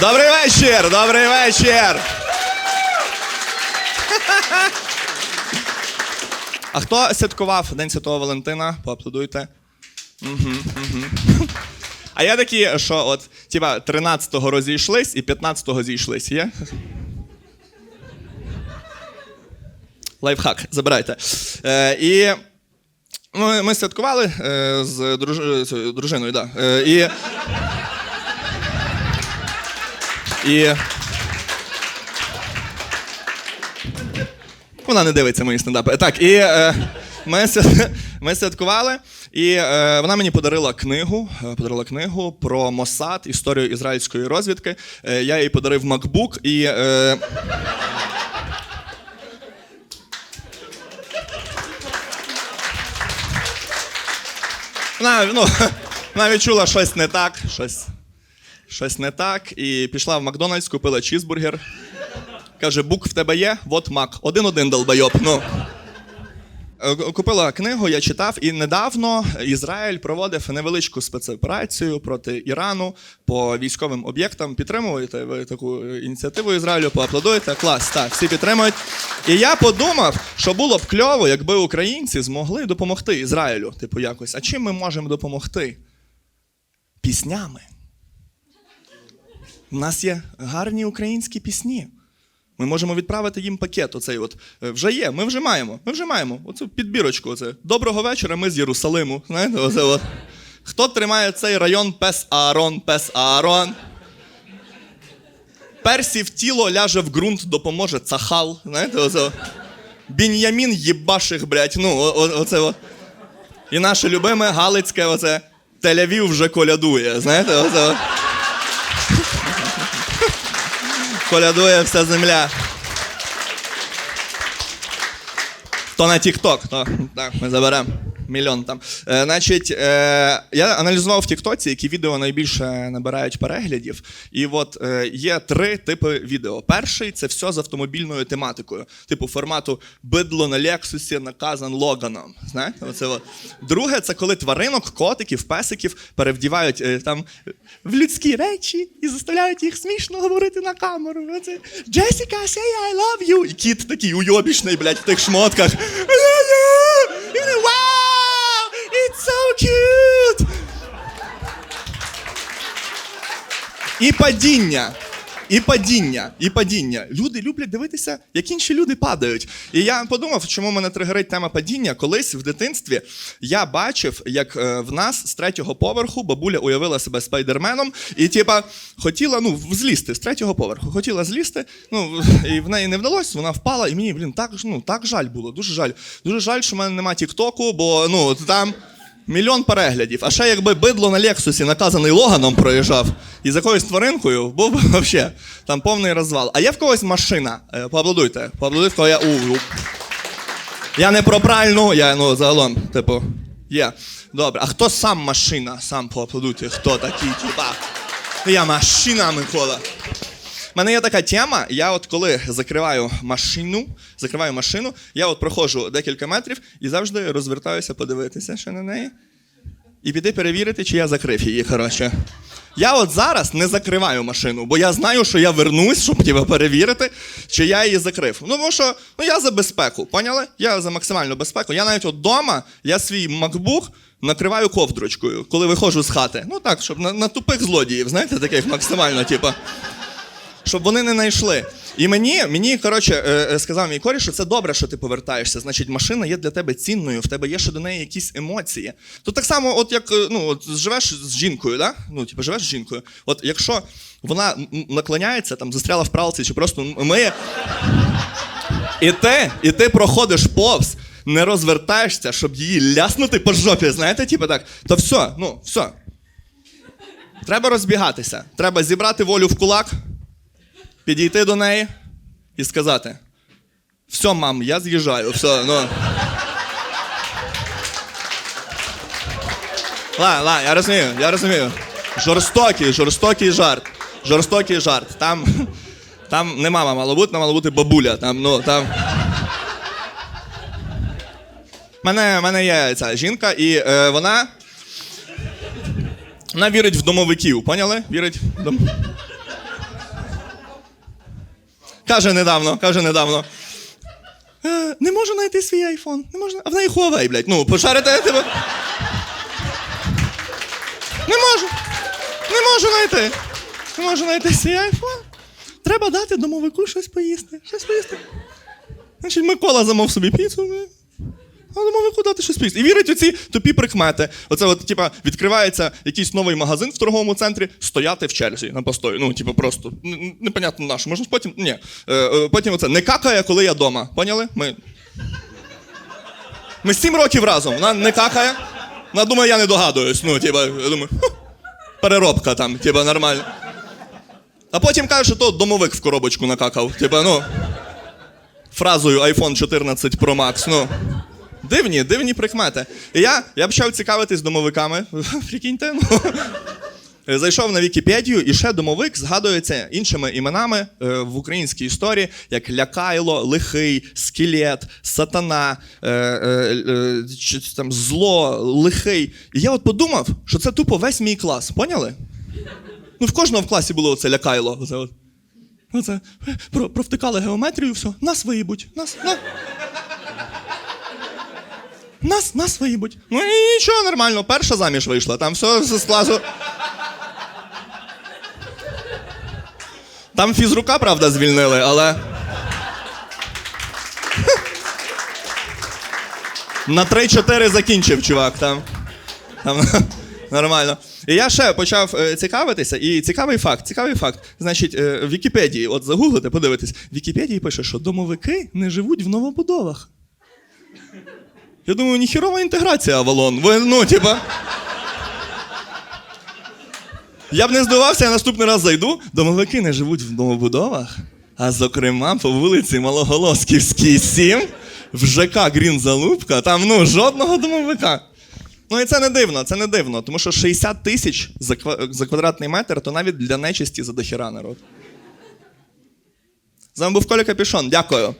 Добрий вечір! Добрий вечір! А хто святкував День Святого Валентина? Поаплодуйте. Угу, угу. А є такі, що от, типа, 13-го розійшлись і 15-го зійшлись, є? Лайфхак, забирайте. Е, і ми, ми святкували е, з, друж... дружиною, да. Е, і. І. Вона не дивиться мої стендапи. Так, і е, ми, ми святкували, і е, вона мені подарила книгу, е, подарила книгу про Мосад, історію ізраїльської розвідки. Е, я їй подарив MacBook і. Е, вона, ну, вона відчула щось не так, щось, щось не так, і пішла в Макдональдс, купила чізбургер. Каже, бук в тебе є? Вот мак. Один-один долбайоб. Ну. Е, Купила книгу, я читав, і недавно Ізраїль проводив невеличку спецоперацію проти Ірану по військовим об'єктам. Підтримуєте ви таку ініціативу Ізраїлю? Поаплодуєте? Клас, так, всі підтримують. І я подумав, що було б кльово, якби українці змогли допомогти Ізраїлю. Типу, якось. А чим ми можемо допомогти? Піснями. У нас є гарні українські пісні. Ми можемо відправити їм пакет. Оцей от Е, вже є. Ми вже маємо. Ми вже маємо. Оцю підбірочку. Оце. Доброго вечора. Ми з Єрусалиму. Знаєте, оце от. Хто тримає цей район пес Аарон, пес Аарон? Персі в тіло ляже в ґрунт, допоможе цахал. Знаєте, оце. Бін'ямін їбаших, блядь. Ну, о- оце от. І наше любиме Галицьке, оце Тель-Авів вже колядує. Знаєте, оце. от. Колядує вся земля. То на TikTok, то так, ми заберемо мільйон там. Е, значить, е, я аналізував в Тіктоці, які відео найбільше набирають переглядів. І от е, є три типи відео. Перший це все з автомобільною тематикою, типу формату бидло на Лексусі наказан Логаном. Знаєте. Друге, це коли тваринок, котиків, песиків перевдівають е, там в людські речі і заставляють їх смішно говорити на камеру. Оце, Джесіка, say I love you. І кіт такий уйобічний, блядь, в тих шмотках. І падіння. І падіння, і падіння. Люди люблять дивитися, як інші люди падають. І я подумав, чому мене тригерить тема падіння. Колись в дитинстві я бачив, як е, в нас з третього поверху бабуля уявила себе спайдерменом і, типа, хотіла ну, злізти з третього поверху. Хотіла злізти, ну і в неї не вдалося, вона впала, і мені, блін, так, ну, так жаль було, дуже жаль. Дуже жаль, що в мене нема Тіктоку, бо ну, там. Мільйон переглядів. А ще якби бидло на Лексусі наказаний Логаном проїжджав і з якоюсь тваринкою, був би взагалі там повний розвал. А є в когось машина? Е, Поаплодуйте. Поаплодуйте, хто я. У. Я не про пральну, я ну загалом, типу, є. Добре. А хто сам машина? Сам поаплодуйте. Хто такий, типа? Я машина, Микола. У мене є така тема. Я от коли закриваю машину, закриваю машину, я от проходжу декілька метрів і завжди розвертаюся подивитися ще на неї. І піти перевірити, чи я закрив її. Коротше. Я от зараз не закриваю машину, бо я знаю, що я вернусь, щоб типу, перевірити, чи я її закрив. Ну, тому що ну, я за безпеку, поняли? Я за максимальну безпеку. Я навіть от вдома, я свій MacBook накриваю ковдрочкою, коли виходжу з хати. Ну так, щоб на, на тупих злодіїв, знаєте, таких максимально, типу щоб вони не знайшли. І мені, мені коротше, е, е, сказав мій коріш, що це добре, що ти повертаєшся. Значить, машина є для тебе цінною, в тебе є ще до неї якісь емоції. Тут так само, от як е, ну, от живеш з жінкою, да? ну, типу, живеш з жінкою. От якщо вона наклоняється, там застряла в пралці, чи просто миє. І ти, і ти проходиш повз, не розвертаєшся, щоб її ляснути по жопі, знаєте, типу так, то все, ну, все. Треба розбігатися. Треба зібрати волю в кулак, підійти до неї і сказати: все, мам, я з'їжджаю, все, ну. Ладно, ладно, я розумію, я розумію. Жорстокий, жорстокий жарт. Жорстокий жарт. Там, там не мама мало бути, мала бути бабуля. Там, ну, там. Мене, мене є ця жінка, і е, вона. Вона вірить в домовиків, поняли? Вірить в дом... Каже недавно, каже недавно. Е, не можу знайти свій айфон. Не можу... А в неї Huawei, блядь. Ну, пошарите, тебе. Не можу. Не можу знайти. Не можу знайти свій айфон. Треба дати домовику щось поїсти. Щось поїсти. Значить, Микола замов собі піцу. Ну, А домовику дати щось поїсти. І вірить у ці тупі прикмети. Оце, от, типа, відкривається якийсь новий магазин в торговому центрі, стояти в черзі на постої. Ну, типу, просто непонятно на що. Можна потім. Ні. Е, е, потім оце не какає, коли я вдома. Поняли? Ми. Ми сім років разом. Вона не какає. Вона думає, я не догадуюсь. Ну, типа, я думаю, «Ху, переробка там, типа, нормально. А потім каже, що то домовик в коробочку накакав. Типа, ну. Фразою iPhone 14 Pro Max. Ну. Дивні, дивні прикмети. І я, я почав цікавитись домовиками. Прикиньте. Ну. Зайшов на Вікіпедію, і ще домовик згадується іншими іменами е, в українській історії, як лякайло, лихий, скелет, сатана, е, е, там зло, лихий. І я от подумав, що це тупо весь мій клас. Поняли? Ну, в кожного в класі було оце лякайло. Оце. Оце. Про, провтикали геометрію, все. Нас виїбуть. Нас, на. Нас, нас виїбуть. Ну і нічого, нормально. Перша заміж вийшла, там все з класу. Там фізрука, правда, звільнили, але. На 3-4 закінчив, чувак. Там. там нормально. І я ще почав е, цікавитися, і цікавий факт, цікавий факт. Значить, е, в Вікіпедії, от загуглите, подивитесь, в Вікіпедії пише, що домовики не живуть в новобудовах. Я думаю, ніхірова інтеграція Авалон. Ви, ну, типа. Я б не здивався, я наступний раз зайду. Домовики не живуть в новобудовах, а зокрема по вулиці Малоголосківській 7, в ЖК Грін Залупка, там ну жодного домовика. Ну і це не дивно, це не дивно, тому що 60 тисяч за, за квадратний метр, то навіть для нечисті за дохіра народ. З вами був Коля Капішон. Дякую.